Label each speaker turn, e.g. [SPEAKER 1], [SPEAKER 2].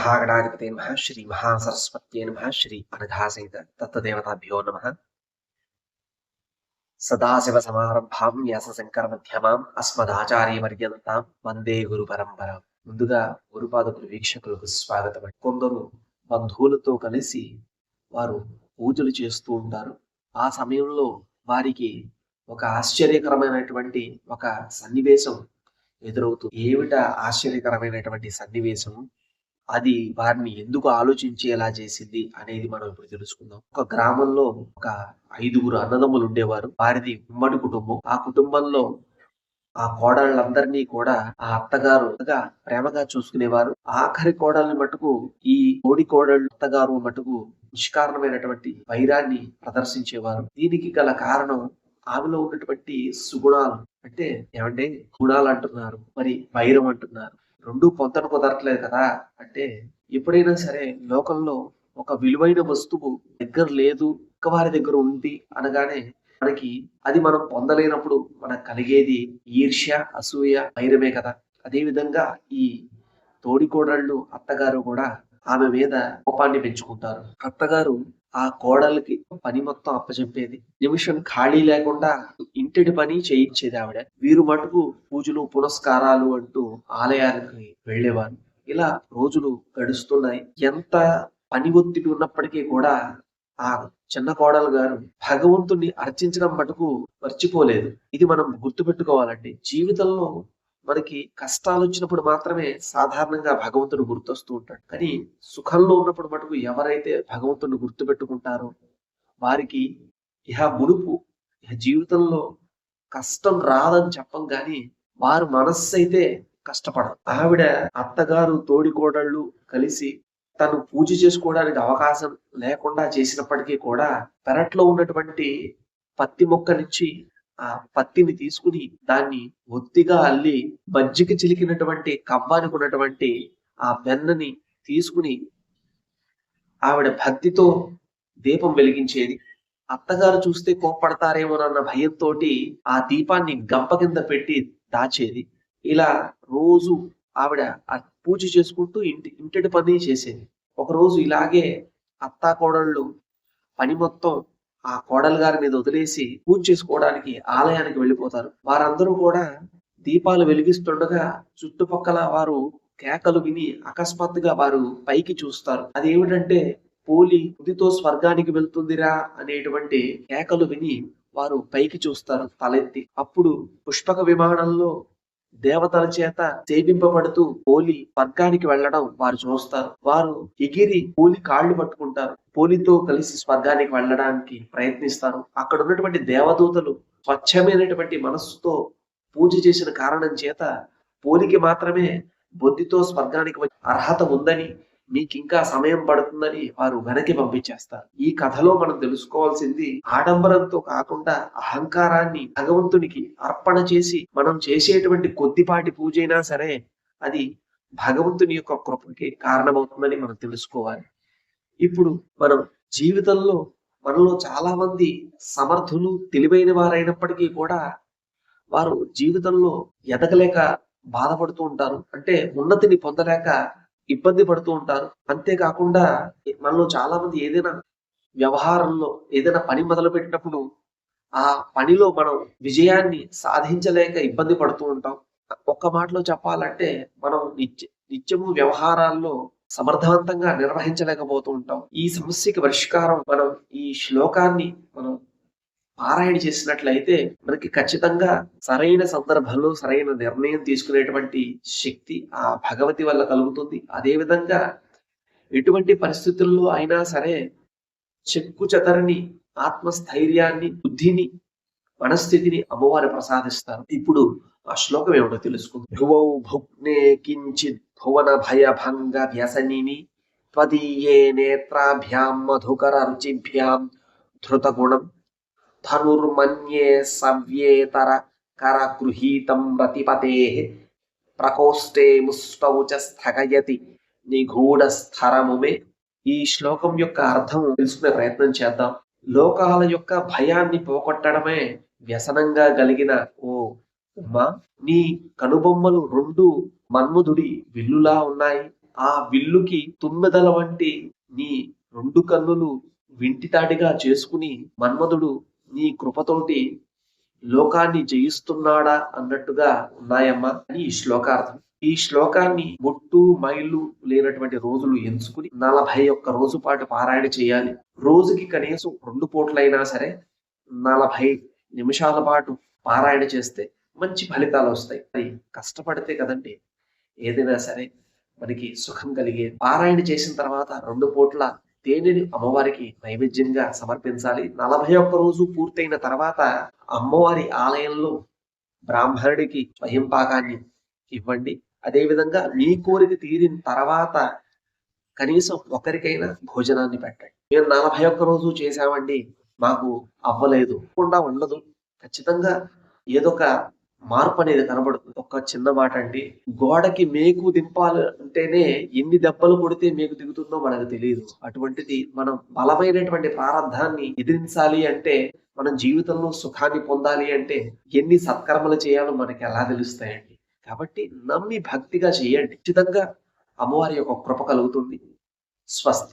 [SPEAKER 1] మహాగణాధిపతే నమ శ్రీ మహాసరస్వత్యే నమ శ్రీ అనఘాసహిత తత్వదేవతాభ్యో నమ సదాశివ సమారంభాం వ్యాస శంకర మధ్యమాం అస్మదాచార్య పర్యంతాం వందే గురు పరంపర ముందుగా గురుపాదకులు వీక్షకులకు స్వాగతం కొందరు బంధువులతో కలిసి వారు పూజలు చేస్తూ ఉంటారు. ఆ సమయంలో వారికి ఒక ఆశ్చర్యకరమైనటువంటి ఒక సన్నివేశం ఎదురవుతుంది. ఏమిట ఆశ్చర్యకరమైనటువంటి సన్నివేశం అది వారిని ఎందుకు ఆలోచించేలా చేసింది అనేది మనం ఇప్పుడు తెలుసుకుందాం. ఒక గ్రామంలో ఒక ఐదుగురు అన్నదమ్ములు ఉండేవారు. వారిది ఉమ్మడి కుటుంబం. ఆ కుటుంబంలో ఆ కోడళ్ళందరినీ కూడా ఆ అత్తగారు ప్రేమగా చూసుకునేవారు. ఆఖరి కోడల్ని మటుకు ఈ కోడి కోడళ్ళు అత్తగారు మటుకు నిష్కారణమైనటువంటి వైరాన్ని ప్రదర్శించేవారు. దీనికి గల కారణం ఆమెలో ఉన్నటువంటి సుగుణాలు. అంటే ఏమంటే గుణాలు అంటున్నారు. మరి వైరం అంటున్నారు. రెండు పొంతన కుదరట్లేదు కదా. అంటే ఎప్పుడైనా సరే లోకంలో ఒక విలువైన వస్తువు దగ్గర లేదు వారి దగ్గర ఉంది అనగానే మనకి అది మనం పొందలేనప్పుడు మనకు కలిగేది ఈర్ష్య అసూయ వైరమే కదా. అదే విధంగా ఈ తోడికోడళ్ళు అత్తగారు కూడా ఆమె మీద కోపాన్ని పెంచుకుంటారు. అత్తగారు ఆ కోడలికి పని మొత్తం అప్పచెప్పేది నిమిషం ఖాళీ లేకుండా ఇంటిడి పని చేయించేది ఆవిడ. వీరు మటుకు పూజలు పునస్కారాలు అంటూ ఆలయానికి వెళ్ళేవారు. ఇలా రోజులు గడుస్తున్నాయి. ఎంత పని ఒత్తిడి ఉన్నప్పటికీ కూడా ఆ చిన్న కోడలు గారు భగవంతుణ్ణి అర్చించడం మటుకు మర్చిపోలేదు. ఇది మనం గుర్తుపెట్టుకోవాలండి. జీవితంలో మనకి కష్టాలు వచ్చినప్పుడు మాత్రమే సాధారణంగా భగవంతుడు గుర్తొస్తూ ఉంటాడు. కానీ సుఖంలో ఉన్నప్పుడు మటుకు ఎవరైతే భగవంతుడిని గుర్తు పెట్టుకుంటారో వారికి ఇహ మునుపు ఇహ జీవితంలో కష్టం రాదని చెప్పం కానీ వారు మనస్సు అయితే కష్టపడరు. ఆవిడ అత్తగారు తోడికోడళ్ళు కలిసి తను పూజ చేసుకోవడానికి అవకాశం లేకుండా చేసినప్పటికీ కూడా పెరట్లో ఉన్నటువంటి పత్తి మొక్క నుంచి ఆ పత్తిని తీసుకుని దాన్ని ఒత్తిగా అల్లి మజ్జిగ చిలికినటువంటి కవ్వానికి ఉన్నటువంటి ఆ వెన్నని తీసుకుని ఆవిడ భక్తితో దీపం వెలిగించేది. అత్తగారు చూస్తే కోప్పడతారేమోనన్న భయంతో ఆ దీపాన్ని గంప కింద పెట్టి దాచేది. ఇలా రోజు ఆవిడ ఆ పూజ చేసుకుంటూ ఇంటి ఇంటిటి పని చేసేది. ఒకరోజు ఇలాగే అత్తా కోడళ్ళు పని మొత్తం ఆ కోడలు గారి మీద వదిలేసి పూజ చేసుకోవడానికి ఆలయానికి వెళ్ళిపోతారు. వారందరూ కూడా దీపాలు వెలిగిస్తుండగా చుట్టుపక్కల వారు కేకలు విని అకస్మాత్తుగా వారు పైకి చూస్తారు. అది ఏమిటంటే పోలి ఉదితో స్వర్గానికి వెళ్తుందిరా అనేటువంటి కేకలు విని వారు పైకి చూస్తారు తలెత్తి. అప్పుడు పుష్పక విమానంలో దేవతల చేత సేవింపబడుతూ పోలి స్వర్గానికి వెళ్ళడం వారు చూస్తారు. వారు ఎగిరి పోలి కాళ్ళు పట్టుకుంటారు. పోలితో కలిసి స్వర్గానికి వెళ్ళడానికి ప్రయత్నిస్తారు. అక్కడ ఉన్నటువంటి దేవదూతలు స్వచ్ఛమైనటువంటి మనస్సుతో పూజ చేసిన కారణం చేత పోలికి మాత్రమే బుద్ధితో స్వర్గానికి అర్హత ఉందని మీకు ఇంకా సమయం పడుతుందని వారు వెనక్కి పంపించేస్తారు. ఈ కథలో మనం తెలుసుకోవాల్సింది ఆడంబరంతో కాకుండా అహంకారాన్ని భగవంతునికి అర్పణ చేసి మనం చేసేటువంటి కొద్దిపాటి పూజ అయినా సరే అది భగవంతుని యొక్క కృపకి కారణమవుతుందని మనం తెలుసుకోవాలి. ఇప్పుడు మనం జీవితంలో మనలో చాలా మంది సమర్థులు తెలివైన వారైనప్పటికీ కూడా వారు జీవితంలో ఎదగలేక బాధపడుతూ ఉంటారు. అంటే ఉన్నతిని పొందలేక ఇబ్బంది పడుతూ ఉంటారు. అంతేకాకుండా మనలో చాలా మంది ఏదైనా వ్యవహారంలో ఏదైనా పని మొదలు పెట్టినప్పుడు ఆ పనిలో మనం విజయాన్ని సాధించలేక ఇబ్బంది పడుతూ ఉంటాం. ఒక్క మాటలో చెప్పాలంటే మనం నిత్య నిత్యము వ్యవహారాల్లో సమర్థవంతంగా నిర్వహించలేకపోతూ ఉంటాం. ఈ సమస్యకి పరిష్కారం మనం ఈ శ్లోకాన్ని మనం పారాయణ చేసినట్లయితే మనకి ఖచ్చితంగా సరైన సందర్భంలో సరైన నిర్ణయం తీసుకునేటువంటి శక్తి ఆ భగవతి వల్ల కలుగుతుంది. అదేవిధంగా ఎటువంటి పరిస్థితుల్లో అయినా సరే చెక్కు చెతరని ఆత్మస్థైర్యాన్ని బుద్ధిని మనస్థితిని అమ్మవారు ప్రసాదిస్తారు. ఇప్పుడు ఆ శ్లోకం ఏమిటో తెలుసుకుంది. భువౌ భుగ్నే కించిత్ భువన భయభంగ వ్యసనిని త్వదీయే నేత్రాభ్యాం మధుకర రుచిభ్యాం ధృతగుణం ధనుర్మన్యే సవ్యేతర కర గృహీతం రతిపతే ప్రకోష్ఠే ముష్టౌ చ స్థగయతి నిగూఢ స్థరముమే ఈ శ్లోకం యొక్క అర్థం తెలుసుకునే ప్రయత్నం చేద్దాం. లోకాల యొక్క భయాన్ని పోగొట్టడమే వ్యసనంగా కలిగిన ఓ ఉమ్మా. నీ కనుబొమ్మలు రెండు మన్ముధుడి విల్లులా ఉన్నాయి. ఆ విల్లుకి తుమ్మెదల వంటి నీ రెండు కన్నులు వింటితాడిగా చేసుకుని మన్మధుడు నీ కృపతోటి లోకాన్ని జయిస్తున్నాడా అన్నట్టుగా ఉన్నాయమ్మా అని ఈ శ్లోకార్థం. ఈ శ్లోకాన్ని బొట్టు మైలు లేనటువంటి రోజులు ఎంచుకుని నలభై ఒక్క రోజు పాటు పారాయణ చేయాలి. రోజుకి కనీసం రెండు పూట్లైనా సరే నలభై నిమిషాల పాటు పారాయణ చేస్తే మంచి ఫలితాలు వస్తాయి. మరి కష్టపడితే కదండి ఏదైనా సరే మనకి సుఖం కలిగే. పారాయణ చేసిన తర్వాత రెండు పూట్ల తేనెని అమ్మవారికి నైవేద్యంగా సమర్పించాలి. నలభై ఒక్క రోజు పూర్తయిన తర్వాత అమ్మవారి ఆలయంలో బ్రాహ్మణుడికి స్వయం పాకాన్ని ఇవ్వండి. అదేవిధంగా మీ కోరిక తీరిన తర్వాత కనీసం ఒకరికైనా భోజనాన్ని పెట్టండి. మేము నలభై ఒక్క రోజు చేశామండి మాకు అవ్వలేదు ఉండదు. ఖచ్చితంగా ఏదో ఒక మార్పు అనేది కనబడుతుంది. ఒక చిన్న మాట అండి గోడకి మేకు దింపాలంటేనే ఎన్ని దెబ్బలు కొడితే మేకు దిగుతుందో మనకు తెలియదు అటువంటిది మనం బలమైనటువంటి ప్రారంధాన్ని ఎదిరించాలి అంటే మనం జీవితంలో సుఖాన్ని పొందాలి అంటే ఎన్ని సత్కర్మలు చేయాలో మనకి ఎలా తెలుస్తాయండి. కాబట్టి నమ్మి భక్తిగా చేయండి. ఖచ్చితంగా అమ్మవారి యొక్క కృప కలుగుతుంది. స్వస్తి.